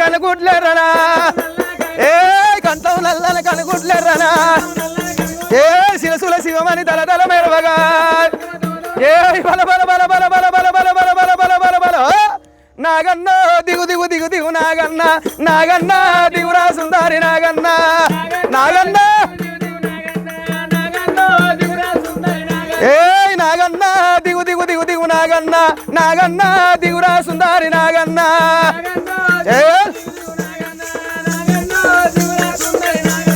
కనుగుట్లేరనా ఏ కంఠం నల్లని కనుగుట్లేరనా ఏ శిరసుల శివమని తల తల మెరవగా ఏ బల బల బల బల బల బల బల బల బల బల బల బల నాగన్న దిగు దిగు దిగు దిగు నాగన్న నాగన్న దిగురా సుందరి నాగన్న నాగన్న ఏ నాగన్న దిగు దిగు దిగు దిగు నాగన్న నాగన్న దిగురా సుందారి నాగన్న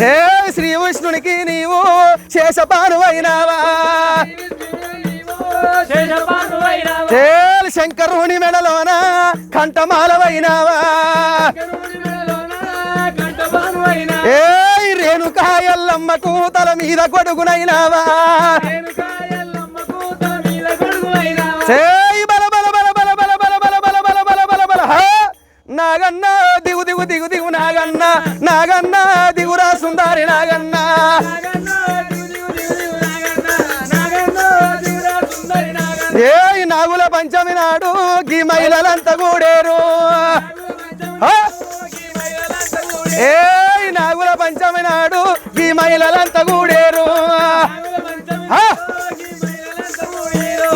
ఏ శ్రీ విష్ణునికి నీవు శేషపానువైనావా శంకరుని మెడలోన కంఠమాలవైనావా? ఏ రేణుకాయల్లమ్మకు తల మీద కొడుకునైనావా నాగన్న దిగు దిగు దిగు దిగు నాగన్న. నాగన్న దిగురా సుందారి నాగన్న. ఏ నాగుల పంచమి నాడు గీ మహిళలంతా కూడేరు! ఏ నాగుల పంచమి నాడు గీ మహిళలంతా కూడేరు!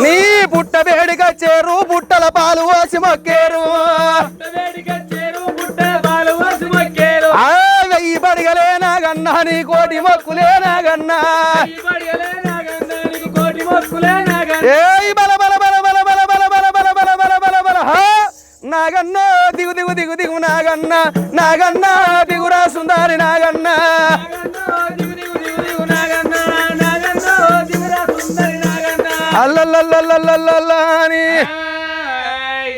నీ పుట్ట వేడికొచ్చేరు పుట్టల పాలు పోసి మొక్కేరు. నాగన్నా నీ కోటి మొక్కులే నాగన్నా ఏ బల బల బల బల బల బల బల బల బల బల బల బల! నాగన్న దిగు దిగు దిగు దిగు నాగన్న నాగన్న దిగురా సుందారి నాగన్న అల్లల్లల్లల్లల్లల్లా అని